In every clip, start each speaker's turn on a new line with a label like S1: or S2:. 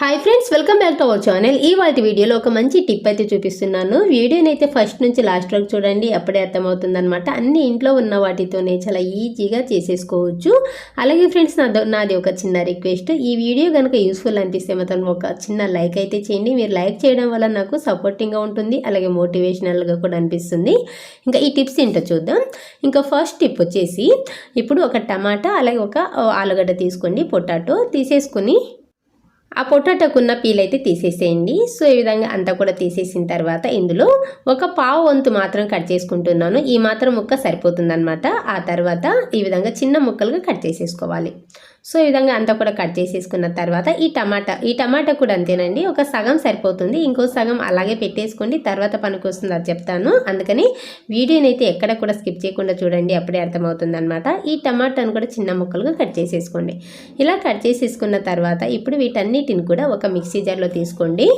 S1: Hi friends welcome back to our channel ఈ వాటి వీడియోలో ఒక మంచి టిప్ అయితే చూపిస్తున్నాను. వీడియోని అయితే ఫస్ట్ నుంచి లాస్ట్ వరకు చూడండి అప్పుడే అర్థమవుతుంది అనమాట అన్ని ఇంట్లో ఉన్న వాటితోనే చాలా ఈజీగా చేసేసుకోవచ్చు. అలాగే ఫ్రెండ్స్ నాదో నాది ఒక చిన్న రిక్వెస్ట్ ఈ వీడియో కనుక యూస్ఫుల్ అనిపిస్తే మాత్రం ఒక చిన్న లైక్ అయితే చేయండి. మీరు లైక్ చేయడం వల్ల నాకు సపోర్టింగ్గా ఉంటుంది అలాగే మోటివేషనల్గా కూడా అనిపిస్తుంది. ఇంకా ఈ టిప్స్ ఏంటో చూద్దాం. ఇంకా ఫస్ట్ టిప్ వచ్చేసి ఇప్పుడు ఒక టమాటా అలాగే ఒక ఆలుగడ్డ తీసుకోండి పొటాటో తీసేసుకొని ఆ పొటాటోకున్న పీల్ అయితే తీసేసేయండి. సో ఈ విధంగా అంతా కూడా తీసేసిన తర్వాత ఇందులో ఒక పావు వంతు మాత్రం కట్ చేసుకుంటున్నాను. ఈ మాత్రం ముక్క సరిపోతుందనమాట ఆ తర్వాత ఈ విధంగా చిన్న ముక్కలుగా కట్ చేసేసుకోవాలి. సో ఈ విధంగా అంతా కూడా కట్ చేసేసుకున్న తర్వాత ఈ టమాటా ఈ టమాటా కూడా అంతేనండి. ఒక సగం సరిపోతుంది. ఇంకో సగం అలాగే పెట్టేసుకోండి. తర్వాత పనికి వస్తుంది అది చెప్తాను. అందుకని వీడియోని అయితే ఎక్కడ కూడా స్కిప్ చేయకుండా చూడండి. అప్పుడే అర్థమవుతుంది అనమాట ఈ టమాటాను కూడా చిన్న ముక్కలుగా కట్ చేసేసుకోండి. ఇలా కట్ చేసేసుకున్న తర్వాత ఇప్పుడు వీటన్నిటిని కూడా ఒక మిక్సీ జార్లో తీసుకోండి.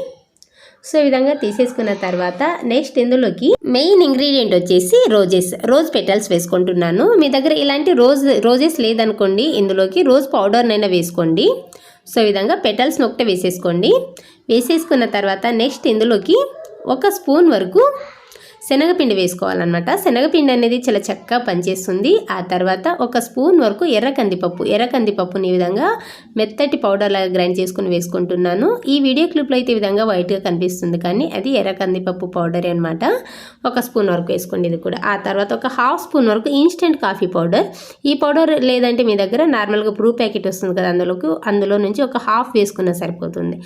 S1: సో ఈ విధంగా తీసేసుకున్న తర్వాత నెక్స్ట్ ఇందులోకి మెయిన్ ఇంగ్రీడియంట్ వచ్చేసి రోజెస్. రోజ్ పెటల్స్ వేసుకుంటున్నాను. మీ దగ్గర ఇలాంటి రోజ్ రోజెస్ లేదనుకోండి. ఇందులోకి రోజ్ పౌడర్నైనా వేసుకోండి. సో ఈ విధంగా పెటల్స్ని ఒకటే వేసేసుకోండి. వేసేసుకున్న తర్వాత నెక్స్ట్ ఇందులోకి ఒక స్పూన్ వరకు శనగపిండి వేసుకోవాలన్నమాట. శనగపిండి అనేది చాలా చక్కగా పనిచేస్తుంది. ఆ తర్వాత ఒక స్పూన్ వరకు ఎర్ర కందిపప్పు. ఎర్ర కందిపప్పుని ఈ విధంగా మెత్తటి పౌడర్ లాగా గ్రైండ్ చేసుకుని వేసుకుంటున్నాను. ఈ వీడియో క్లిప్లో అయితే ఈ విధంగా వైట్గా కనిపిస్తుంది. కానీ అది ఎర్ర కందిపప్పు పౌడర్ అనమాట ఒక స్పూన్ వరకు వేసుకోండి ఇది కూడా. ఆ తర్వాత ఒక హాఫ్ స్పూన్ వరకు ఇన్స్టెంట్ కాఫీ పౌడర్. ఈ పౌడర్ లేదంటే మీ దగ్గర నార్మల్గా బ్రూ ప్యాకెట్ వస్తుంది కదా అందులోకి అందులో నుంచి ఒక హాఫ్ వేసుకున్నా సరిపోతుంది.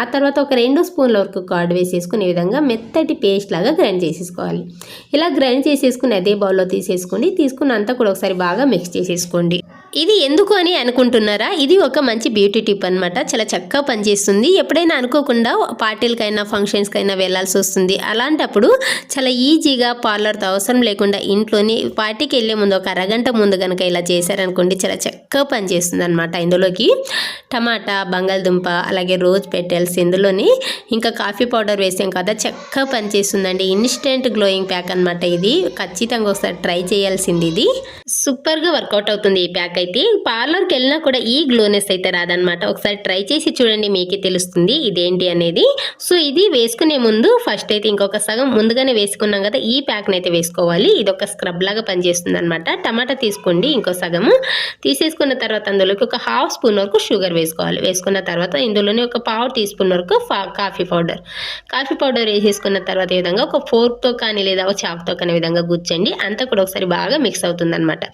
S1: ఆ తర్వాత ఒక రెండు స్పూన్ల వరకు కార్డ్ వేసేసుకుని ఈ విధంగా మెత్తటి పేస్ట్ లాగా గ్రైండ్ చేసేసుకోవాలి ఇలా గ్రైండ్ చేసేసుకుని అదే బౌల్లో తీసేసుకోండి తీసుకున్నంతా కూడా ఒకసారి బాగా మిక్స్ చేసేసుకోండి. ఇది ఎందుకు అని అనుకుంటున్నారా? ఇది ఒక మంచి బ్యూటీ టిప్ అనమాట చాలా చక్కగా పనిచేస్తుంది. ఎప్పుడైనా అనుకోకుండా పార్టీలకైనా ఫంక్షన్స్కైనా వెళ్ళాల్సి వస్తుంది. అలాంటప్పుడు చాలా ఈజీగా పార్లర్తో అవసరం లేకుండా ఇంట్లోని పార్టీకి వెళ్ళే ముందు ఒక అరగంట ముందు కనుక ఇలా చేశారనుకోండి చాలా చక్కగా పనిచేస్తుంది అనమాట ఇందులోకి. టమాటా బంగాళదుంప అలాగే రోజ్ పెట్టాల్సి ఇందులోని ఇంకా కాఫీ పౌడర్ వేసాం కదా చక్కగా పనిచేస్తుందండి. ఇన్స్టెంట్ గ్లోయింగ్ ప్యాక్ అనమాట ఇది. ఖచ్చితంగా ఒకసారి ట్రై చేయాల్సింది ఇది. సూపర్గా వర్కౌట్ అవుతుంది ఈ ప్యాక్ అయితే. పార్లర్కి వెళ్ళినా కూడా ఈ గ్లోనెస్ అయితే రాదనమాట ఒకసారి ట్రై చేసి చూడండి మీకే తెలుస్తుంది ఇదేంటి అనేది. సో ఇది వేసుకునే ముందు ఫస్ట్ అయితే ఇంకొక సగం ముందుగానే వేసుకున్నాం కదా ఈ ప్యాక్ని అయితే వేసుకోవాలి. ఇది ఒక స్క్రబ్ లాగా పనిచేస్తుంది అనమాట టమాటా తీసుకోండి ఇంకో సగము. తీసేసుకున్న తర్వాత అందులోకి ఒక హాఫ్ స్పూన్ వరకు షుగర్ వేసుకోవాలి. వేసుకున్న తర్వాత ఇందులోనే ఒక పావు టీ స్పూన్ వరకు కాఫీ పౌడర్. కాఫీ పౌడర్ వేసేసుకున్న తర్వాత ఈ విధంగా ఒక ఫోర్క్తో కానీ లేదా ఒక చాక్తో కానీ విధంగా గుచ్చండి అంతా కూడా ఒకసారి బాగా మిక్స్ అవుతుంది అనమాట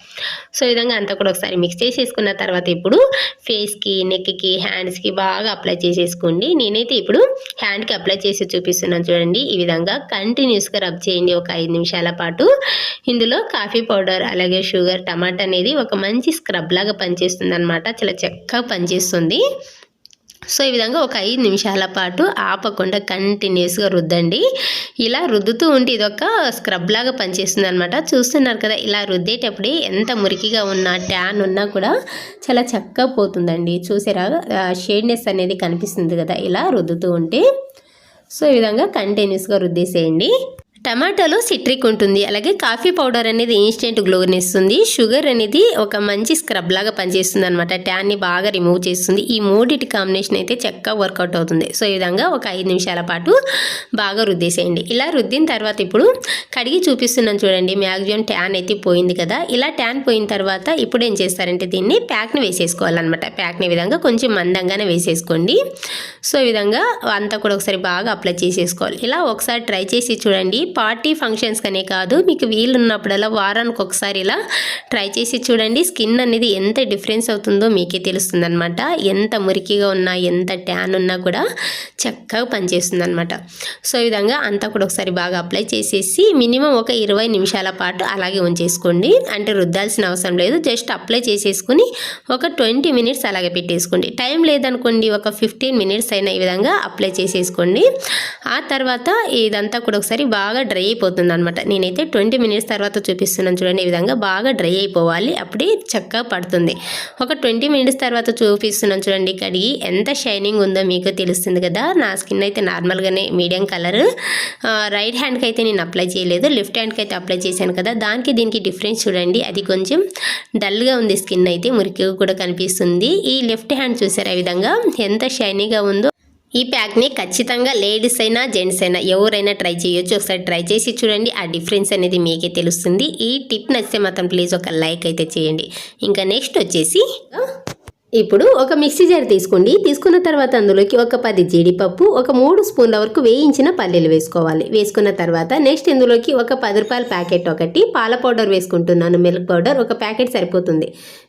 S1: సో ఈ విధంగా అంతా కూడా ఒకసారి మిక్స్ చేసేసుకున్న తర్వాత ఇప్పుడు ఫేస్కి నెక్కి హ్యాండ్స్కి బాగా అప్లై చేసేసుకోండి. నేనైతే ఇప్పుడు హ్యాండ్కి అప్లై చేసి చూపిస్తున్నాను చూడండి. ఈ విధంగా కంటిన్యూస్గా రబ్ చేయండి ఒక ఐదు నిమిషాల పాటు. ఇందులో కాఫీ పౌడర్ అలాగే షుగర్ టమాటా అనేది ఒక మంచి స్క్రబ్ లాగా పనిచేస్తుంది అనమాట చాలా చక్కగా పనిచేస్తుంది. సో ఈ విధంగా ఒక ఐదు నిమిషాల పాటు ఆపకుండా కంటిన్యూస్గా రుద్దండి. ఇలా రుద్దుతూ ఉంటే ఇదొక స్క్రబ్ లాగా పనిచేస్తుంది అనమాట చూస్తున్నారు కదా ఇలా రుద్దేటప్పుడే ఎంత మురికిగా ఉన్నా ట్యాన్ ఉన్నా కూడా చాలా చక్కగా పోతుందండి. చూసారా? షేడ్నెస్ అనేది కనిపిస్తుంది కదా ఇలా రుద్దుతూ ఉంటే. సో ఈ విధంగా కంటిన్యూస్గా రుద్దేసేయండి. టమాటాలో సిట్రిక్ ఉంటుంది. అలాగే కాఫీ పౌడర్ అనేది ఇన్స్టెంట్ గ్లోనిస్తుంది షుగర్ అనేది ఒక మంచి స్క్రబ్ లాగా పనిచేస్తుంది అనమాట ట్యాన్ని బాగా రిమూవ్ చేస్తుంది. ఈ మూడిటి కాంబినేషన్ అయితే చక్కగా వర్కౌట్ అవుతుంది. సో ఈ విధంగా ఒక ఐదు నిమిషాల పాటు బాగా రుద్దేసేయండి. ఇలా రుద్దిన తర్వాత ఇప్పుడు కడిగి చూపిస్తున్నాను చూడండి. మ్యాక్సిమం ట్యాన్ అయితే పోయింది కదా. ఇలా ట్యాన్ పోయిన తర్వాత ఇప్పుడు ఏం చేస్తారంటే దీన్ని ప్యాక్ని వేసేసుకోవాలన్నమాట. ప్యాక్ని విధంగా కొంచెం మందంగానే వేసేసుకోండి. సో ఈ విధంగా అంతా కూడా ఒకసారి బాగా అప్లై చేసేసుకోవాలి. ఇలా ఒకసారి ట్రై చేసి చూడండి. పార్టీ ఫంక్షన్స్ కనే కాదు మీకు వీలున్నప్పుడల్లా వారానికి ఒకసారి ఇలా ట్రై చేసి చూడండి. స్కిన్ అనేది ఎంత డిఫరెన్స్ అవుతుందో మీకే తెలుస్తుంది అనమాట ఎంత మురికిగా ఉన్నా ఎంత ట్యాన్ ఉన్నా కూడా చక్కగా పనిచేస్తుంది అనమాట సో ఈ విధంగా అంతా కూడా ఒకసారి బాగా అప్లై చేసేసి మినిమం ఒక ఇరవై నిమిషాల పాటు అలాగే ఉంచేసుకోండి. అంటే రుద్దాల్సిన అవసరం లేదు. జస్ట్ అప్లై చేసేసుకుని ఒక ట్వంటీ మినిట్స్ అలాగే పెట్టేసుకోండి. టైం లేదనుకోండి ఒక ఫిఫ్టీన్ మినిట్స్ అయినా ఈ విధంగా అప్లై చేసేసుకోండి. ఆ తర్వాత ఇదంతా కూడా ఒకసారి బాగా డ్రై అయిపోతుంది అనమాట నేనైతే ట్వంటీ మినిట్స్ తర్వాత చూపిస్తున్నాను చూడండి ఈ విధంగా బాగా డ్రై అయిపోవాలి. అప్పుడే చక్కగా పడుతుంది. ఒక ట్వంటీ మినిట్స్ తర్వాత చూపిస్తున్నాను చూడండి కడిగి ఎంత షైనింగ్ ఉందో మీకు తెలుస్తుంది కదా. నా స్కిన్ అయితే నార్మల్గానే మీడియం కలర్. రైట్ హ్యాండ్కి అయితే నేను అప్లై చేయలేదు లెఫ్ట్ హ్యాండ్కి అయితే అప్లై చేశాను కదా. దానికి దీనికి డిఫరెన్స్ చూడండి అది కొంచెం డల్గా ఉంది స్కిన్ అయితే మురికి కూడా కనిపిస్తుంది. ఈ లెఫ్ట్ హ్యాండ్ చూసారు ఆ విధంగా ఎంత షైనీగా ఉందో. ఈ ప్యాక్ని ఖచ్చితంగా లేడీస్ అయినా జెంట్స్ అయినా ఎవరైనా ట్రై చేయొచ్చు. ఒకసారి ట్రై చేసి చూడండి. ఆ డిఫరెన్స్ అనేది మీకే తెలుస్తుంది. ఈ టిప్ నచ్చితే మాత్రం ప్లీజ్ ఒక లైక్ అయితే చేయండి. ఇంకా నెక్స్ట్ వచ్చేసి ఇప్పుడు ఒక మిక్సీ జార్ తీసుకోండి. తీసుకున్న తర్వాత అందులోకి ఒక పది జీడిపప్పు ఒక మూడు స్పూన్ల వరకు వేయించిన పల్లీలు వేసుకోవాలి. వేసుకున్న తర్వాత నెక్స్ట్ ఇందులోకి ఒక పది రూపాయల ప్యాకెట్ ఒకటి పాల పౌడర్ వేసుకుంటున్నాను. మిల్క్ పౌడర్ ఒక ప్యాకెట్ సరిపోతుంది.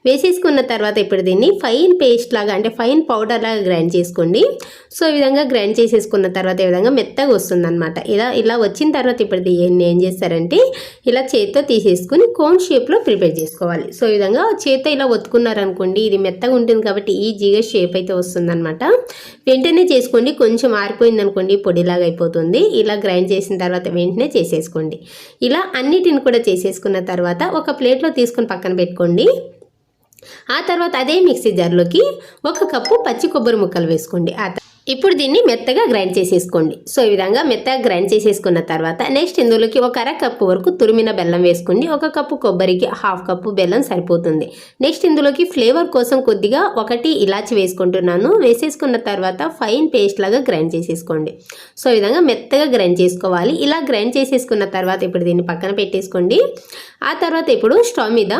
S1: వేసేసుకున్న తర్వాత ఇప్పుడు దీన్ని ఫైన్ పేస్ట్ లాగా అంటే ఫైన్ పౌడర్ లాగా గ్రైండ్ చేసుకోండి. సో ఈ విధంగా గ్రైండ్ చేసేసుకున్న తర్వాత ఈ విధంగా మెత్తగా వస్తుందన్నమాట. ఇలా ఇలా వచ్చిన తర్వాత ఇప్పుడు దీన్ని ఏం చేస్తారంటే ఇలా చేత్తో తీసేసుకుని కోన్ షేప్లో ప్రిపేర్ చేసుకోవాలి. సో ఈ విధంగా చేత్తో ఇలా ఒత్తుకున్నారనుకోండి ఇది మెత్తగా ఉంటుంది కాబట్టి ఈజీగా షేప్ అయితే వస్తుందనమాట వెంటనే చేసుకోండి. కొంచెం ఆరిపోయింది అనుకోండి పొడిలాగా అయిపోతుంది. ఇలా గ్రైండ్ చేసిన తర్వాత వెంటనే చేసేసుకోండి. ఇలా అన్నిటిని కూడా చేసేసుకున్న తర్వాత ఒక ప్లేట్లో తీసుకొని పక్కన పెట్టుకోండి. ఆ తర్వాత అదే మిక్సీ జార్లోకి ఒక కప్పు పచ్చి కొబ్బరి ముక్కలు వేసుకోండి. ఆ ఇప్పుడు దీన్ని మెత్తగా గ్రైండ్ చేసేసుకోండి. సో ఈ విధంగా మెత్తగా గ్రైండ్ చేసేసుకున్న తర్వాత నెక్స్ట్ ఇందులోకి ఒక అర కప్పు వరకు తురిమిన బెల్లం వేసుకోండి. ఒక కప్పు కొబ్బరికి హాఫ్ కప్పు బెల్లం సరిపోతుంది. నెక్స్ట్ ఇందులోకి ఫ్లేవర్ కోసం కొద్దిగా ఒకటి ఇలాచి వేసుకుంటున్నాను. వేసేసుకున్న తర్వాత ఫైన్ పేస్ట్ లాగా గ్రైండ్ చేసేసుకోండి. సో ఈ విధంగా మెత్తగా గ్రైండ్ చేసుకోవాలి. ఇలా గ్రైండ్ చేసేసుకున్న తర్వాత ఇప్పుడు దీన్ని పక్కన పెట్టేసుకోండి. ఆ తర్వాత ఇప్పుడు స్టవ్ మీద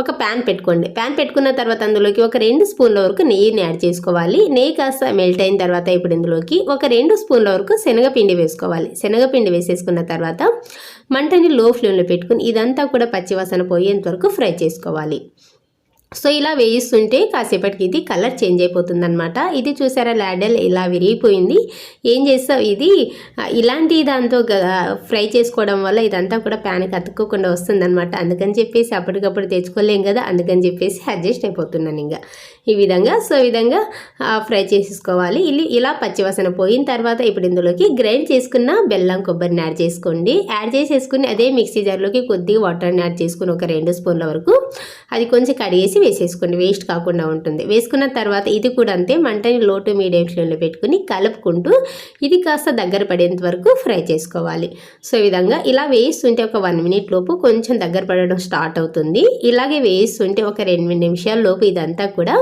S1: ఒక ప్యాన్ పెట్టుకోండి. ప్యాన్ పెట్టుకున్న తర్వాత అందులోకి ఒక రెండు స్పూన్ల వరకు నెయ్యిని యాడ్ చేసుకోవాలి. నెయ్యి కాస్త మెల్ట్ అయిన తర్వాత ఇప్పుడు ఇందులోకి ఒక రెండు స్పూన్ల వరకు శనగపిండి వేసుకోవాలి. శనగపిండి వేసేసుకున్న తర్వాత మంటని లో ఫ్లేమ్లో పెట్టుకుని ఇదంతా కూడా పచ్చివాసన పోయేంత వరకు ఫ్రై చేసుకోవాలి. సో ఇలా వేయిస్తుంటే కాసేపటికి ఇది కలర్ చేంజ్ అయిపోతుంది అనమాట ఇది చూసారా లాడల్ ఇలా విరిగిపోయింది. ఏం చేస్తావు ఇది? ఇలాంటి దాంతో ఫ్రై చేసుకోవడం వల్ల ఇదంతా కూడా ప్యాన్కి అతుక్కోకుండా వస్తుంది అనమాట అందుకని చెప్పేసి అప్పటికప్పుడు తెచ్చుకోలేం కదా అందుకని చెప్పేసి అడ్జస్ట్ అయిపోతున్నాను ఇంకా ఈ విధంగా సో విధంగా ఫ్రై చేసేసుకోవాలి. ఇల్లి ఇలా పచ్చివాసన పోయిన తర్వాత ఇప్పుడు ఇందులోకి గ్రైండ్ చేసుకున్న బెల్లం కొబ్బరిని యాడ్ చేసుకోండి. యాడ్ చేసేసుకుని అదే మిక్సీ జార్లోకి కొద్దిగా వాటర్ని యాడ్ చేసుకుని ఒక రెండు స్పూన్ల వరకు అది కొంచెం కడిగేసి వేసేసుకోండి. వేస్ట్ కాకుండా ఉంటుంది. వేసుకున్న తర్వాత ఇది కూడా అంతే మంటని లో టు మీడియం ఫ్లేమ్లో పెట్టుకుని కలుపుకుంటూ ఇది కాస్త దగ్గర పడేంత వరకు ఫ్రై చేసుకోవాలి. సో ఈ విధంగా ఇలా వేయిస్తుంటే ఒక వన్ మినిట్ లోపు కొంచెం దగ్గర పడడం స్టార్ట్ అవుతుంది. ఇలాగే వేయిస్తుంటే ఒక రెండు నిమిషాల లోపు ఇదంతా కూడా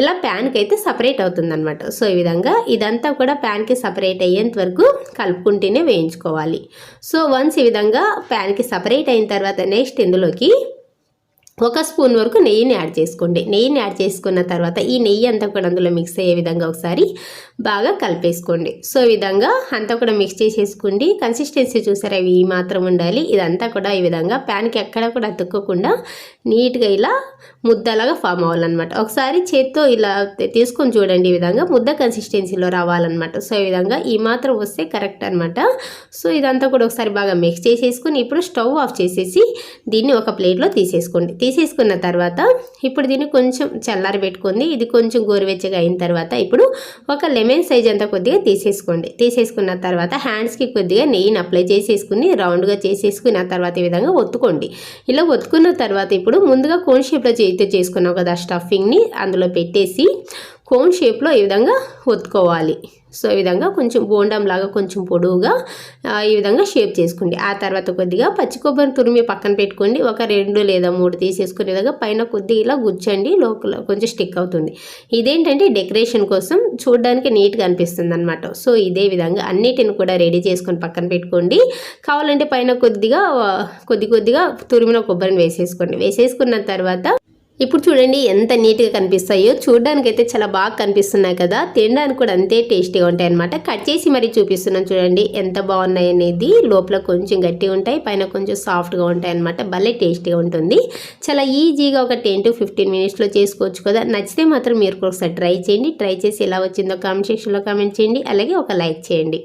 S1: ఇలా ప్యాన్కి అయితే సపరేట్ అవుతుంది అనమాట సో ఈ విధంగా ఇదంతా కూడా ప్యాన్కి సపరేట్ అయ్యేంత వరకు కలుపుకుంటూనే వేయించుకోవాలి. సో వన్స్ ఈ విధంగా ప్యాన్కి సపరేట్ అయిన తర్వాత నెక్స్ట్ ఇందులోకి ఒక స్పూన్ వరకు నెయ్యిని యాడ్ చేసుకోండి. నెయ్యిని యాడ్ చేసుకున్న తర్వాత ఈ నెయ్యి అంతా కూడా అందులో మిక్స్ అయ్యే విధంగా ఒకసారి బాగా కలిపేసుకోండి. సో ఈ విధంగా అంతా కూడా మిక్స్ చేసేసుకోండి. కన్సిస్టెన్సీ చూసారా? ఇవి మాత్రం ఉండాలి. ఇదంతా కూడా ఈ విధంగా ప్యాన్కి ఎక్కడ కూడా అతుక్కోకుండా నీట్గా ఇలా ముద్దలాగా ఫామ్ అవ్వాలన్నమాట. ఒకసారి చేత్తో ఇలా తీసుకొని చూడండి ఈ విధంగా ముద్ద కన్సిస్టెన్సీలో రావాలన్నమాట. సో ఈ విధంగా ఈ మాత్రం వస్తే కరెక్ట్ అనమాట సో ఇదంతా కూడా ఒకసారి బాగా మిక్స్ చేసేసుకుని ఇప్పుడు స్టవ్ ఆఫ్ చేసేసి దీన్ని ఒక ప్లేట్లో తీసేసుకోండి. తీసేసుకున్న తర్వాత ఇప్పుడు దీన్ని కొంచెం చల్లారి పెట్టుకుంది. ఇది కొంచెం గోరువెచ్చగా అయిన తర్వాత ఇప్పుడు ఒక లెమన్ సైజ్ అంతా కొద్దిగా తీసేసుకోండి. తీసేసుకున్న తర్వాత హ్యాండ్స్కి కొద్దిగా నెయ్యిని అప్లై చేసేసుకుని రౌండ్గా చేసేసుకుని ఆ తర్వాత ఈ విధంగా ఒత్తుకోండి. ఇలా ఒత్తుకున్న తర్వాత ఇప్పుడు ముందుగా కోన్ షేప్లో చేతితో చేసుకున్నాం కదా స్టఫింగ్ని అందులో పెట్టేసి కోన్ షేప్లో ఈ విధంగా ఒత్తుకోవాలి. సో ఈ విధంగా కొంచెం బోండం లాగా కొంచెం పొడవుగా ఈ విధంగా షేప్ చేసుకోండి. ఆ తర్వాత కొద్దిగా పచ్చి కొబ్బరి తురిమి పక్కన పెట్టుకోండి. ఒక రెండు లేదా మూడు తీసేసుకునే విధంగా పైన కొద్దిగా ఇలా గుచ్చండి లోపల కొంచెం స్టిక్ అవుతుంది. ఇదేంటంటే డెకరేషన్ కోసం చూడడానికి నీట్గా అనిపిస్తుంది అనమాట సో ఇదే విధంగా అన్నిటిని కూడా రెడీ చేసుకొని పక్కన పెట్టుకోండి. కావాలంటే పైన కొద్దిగా కొద్ది కొద్దిగా తురిమిన కొబ్బరిని వేసేసుకోండి. వేసేసుకున్న తర్వాత ఇప్పుడు చూడండి ఎంత నీట్గా కనిపిస్తాయో. చూడడానికి అయితే చాలా బాగా కనిపిస్తున్నాయి కదా. తినడానికి కూడా అంతే టేస్టీగా ఉంటాయి అనమాట కట్ చేసి మరీ చూపిస్తున్నాను చూడండి ఎంత బాగున్నాయి అనేది. లోపల కొంచెం గట్టిగా ఉంటాయి పైన కొంచెం సాఫ్ట్గా ఉంటాయి అనమాట భలే టేస్టీగా ఉంటుంది. చాలా ఈజీగా ఒక టెన్ టు ఫిఫ్టీన్ మినిట్స్లో చేసుకోవచ్చు కదా. నచ్చితే మాత్రం మీరు ఒకసారి ట్రై చేయండి. ట్రై చేసి ఎలా వచ్చిందో కామెంట్ సెక్షన్లో కామెంట్ చేయండి. అలాగే ఒక లైక్ చేయండి.